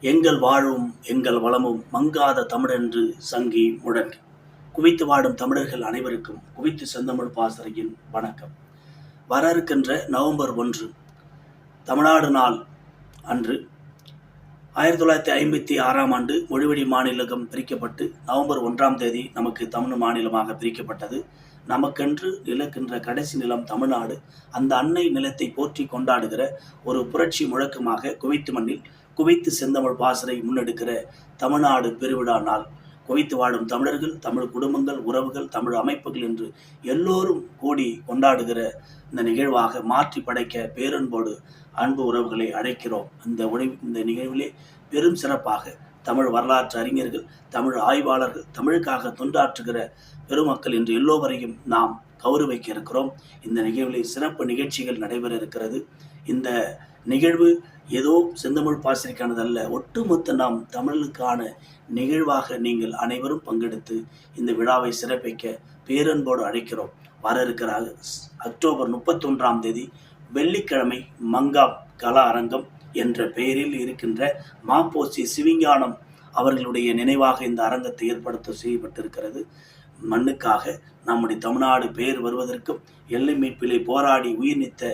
எங்கள் வாழும் எங்கள் வளமும் மங்காத தமிழென்று சங்கி முழங்கு. குவித்து வாடும் தமிழர்கள் அனைவருக்கும் குவித்து செந்தமிழ் பாசறையின் வணக்கம். வர இருக்கின்ற நவம்பர் ஒன்று தமிழ்நாடு நாள் அன்று ஆயிரத்தி தொள்ளாயிரத்தி ஐம்பத்தி ஆறாம் ஆண்டு மொழிவெடி மாநிலம் பிரிக்கப்பட்டு நவம்பர் ஒன்றாம் தேதி நமக்கு தமிழ் மாநிலமாக பிரிக்கப்பட்டது. நமக்கென்று நிலக்கின்ற கடைசி நிலம் தமிழ்நாடு. அந்த அன்னை நிலத்தை போற்றி கொண்டாடுகிற ஒரு புரட்சி முழக்கமாக குவைத்து மண்ணில் குவைத்து செந்தமிழ் பாசறை முன்னெடுக்கிற தமிழ்நாடு பெருவிழா நாள். குவைத்து வாழும் தமிழர்கள் தமிழ் குடும்பங்கள் உறவுகள் தமிழ் அமைப்புகள் என்று எல்லோரும் கூடி கொண்டாடுகிற இந்த நிகழ்வாக மாற்றி படைக்க பேரன்போடு அன்பு உறவுகளை அழைக்கிறோம் அந்த உடை இந்த நிகழ்விலே பெரும் சிறப்பாக தமிழ் வரலாற்று அறிஞர்கள் தமிழ் ஆய்வாளர்கள் தமிழுக்காக தொண்டாற்றுகிற பெருமக்கள் என்று எல்லோவரையும் நாம் கௌரவிக்க இருக்கிறோம். இந்த நிகழ்வில் சிறப்பு நிகழ்ச்சிகள் நடைபெற இருக்கிறது. இந்த நிகழ்வு ஏதோ செந்தமிழ் பாசறைக்கானதல்ல ஒட்டுமொத்த நாம் தமிழுக்கான நிகழ்வாக நீங்கள் அனைவரும் பங்கெடுத்து இந்த விழாவை சிறப்பிக்க பேரன்போடு அழைக்கிறோம். வர இருக்கிற அக்டோபர் முப்பத்தொன்றாம் தேதி வெள்ளிக்கிழமை மங்கா கலா அரங்கம் என்ற பெயரில் இருக்கின்ற மாப்போசி சிவிஞானம் அவர்களுடைய நினைவாக இந்த அரங்கத்தை ஏற்படுத்த செய்யப்பட்டிருக்கிறது. மண்ணுக்காக நம்முடைய தமிழ்நாடு பெயர் வருவதற்கும் எல்லை மீட்பிலே போராடி உயிர் நீத்த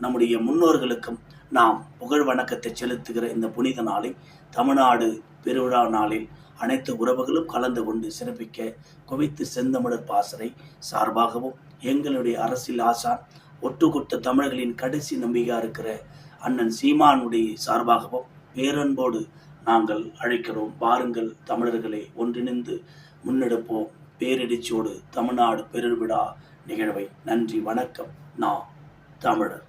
நம்முடைய முன்னோர்களுக்கும் நாம் புகழ் வணக்கத்தை செலுத்துகிற இந்த புனித நாளை தமிழ்நாடு பெருவிழா நாளில் அனைத்து உறவுகளும் கலந்து கொண்டு சிறப்பிக்க குவித்து செந்தமிழர் பாசறை சார்பாகவும் எங்களுடைய அரசியல் ஆசான் ஒட்டுக்கொட்ட தமிழர்களின் கடைசி நம்பிக்கையாக இருக்கிற அண்ணன் சீமானுடைய சார்பாகவும் பேரன்போடு நாங்கள் அழைக்கிறோம். பாருங்கள் தமிழர்களை ஒன்றிணைந்து முன்னெடுப்போம். பேரிடிச்சோடு தமிழ்நாடு பெருவிழா நிகழ்வை. நன்றி வணக்கம். நான் தமிழர்.